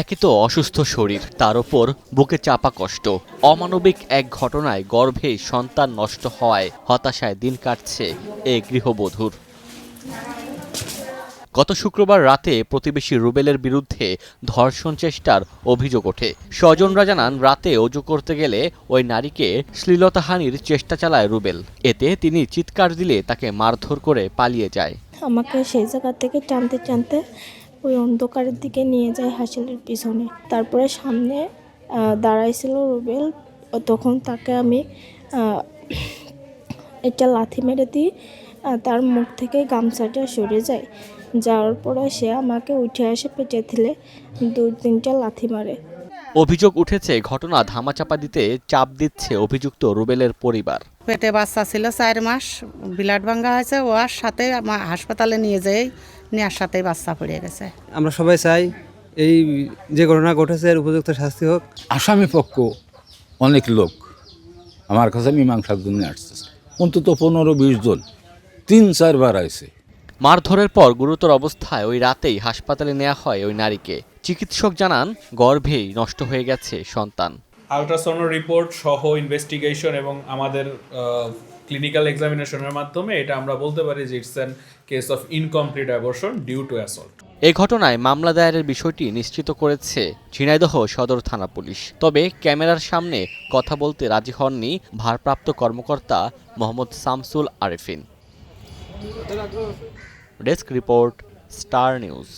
একে তো অসুস্থ শরীর, তার ওপর বুকে চাপা কষ্ট। অমানবিক এক ঘটনায় গর্ভে সন্তান নষ্ট হওয়ায় হতাশায় দিন কাটছে এ গৃহবধূর। গত শুক্রবার রাতে প্রতিবেশী রুবেলের বিরুদ্ধে ধর্ষণ চেষ্টার অভিযোগ ওঠে। স্বজনরা জানান, রাতে অজু করতে গেলে ওই নারীকে শ্লীলতাহানির চেষ্টা চালায় রুবেল। এতে তিনি চিৎকার দিলে তাকে মারধর করে পালিয়ে যায়। আমাকে সেই জায়গা থেকে টানতে টানতে অন্ধকারের দিকে নিয়ে যায় হাসিলের পিছনে। তারপরে সামনে দাঁড়াইছিল রুবেল। তখন তাকে আমি একটা লাথি মেরে দিই তার মুখ থেকে গামছাটা সরে যায়। যাওয়ার পরে সে আমাকে উঠে এসে পেটে দিলে দুই তিনটা লাথি মারে। অভিযোগ উঠেছে ঘটনা ধামাচাপা দিতে চাপ দিচ্ছে অভিযুক্ত রুবেলের পরিবার। পেটে বাচ্চা ছিল চার মাস বিলাট ভাঙ্গা হয়েছে ওর সাথে আমার হাসপাতালে নিয়ে যেই নেওয়ার সাথেই বাচ্চা পড়ে গেছে। আমরা সবাই চাই এই যে ঘটনা ঘটেছে এর উপযুক্ত শাস্তি হোক। আসামি পক্ষ অনেক লোক। আমার কাছে মীমাংসার জন্য আসছে অন্তত পনেরো বিশ জন তিন চারবার আইছে। মারধরের পর গুরুতর অবস্থায় ওই রাতেই হাসপাতালে নেওয়া হয় ওই নারীকে। চিকিৎসক জানান গর্ভেই নষ্ট হয়ে গেছে সন্তান। আলট্রাসাউন্ড রিপোর্ট সহ ইনভেস্টিগেশন এবং আমাদের ক্লিনিক্যাল এক্সামিনেশনের মাধ্যমে এটা আমরা বলতে পারি যে it's an case of incomplete abortion due to assault এই ঘটনায় মামলা দায়েরের বিষয়টি নিশ্চিত করেছে ঝিনাইদহ সদর থানা পুলিশ। তবে ক্যামেরার সামনে কথা বলতে রাজি হননি ভারপ্রাপ্ত কর্মকর্তা Mohammad Shamsul Arefin. Desk report Star News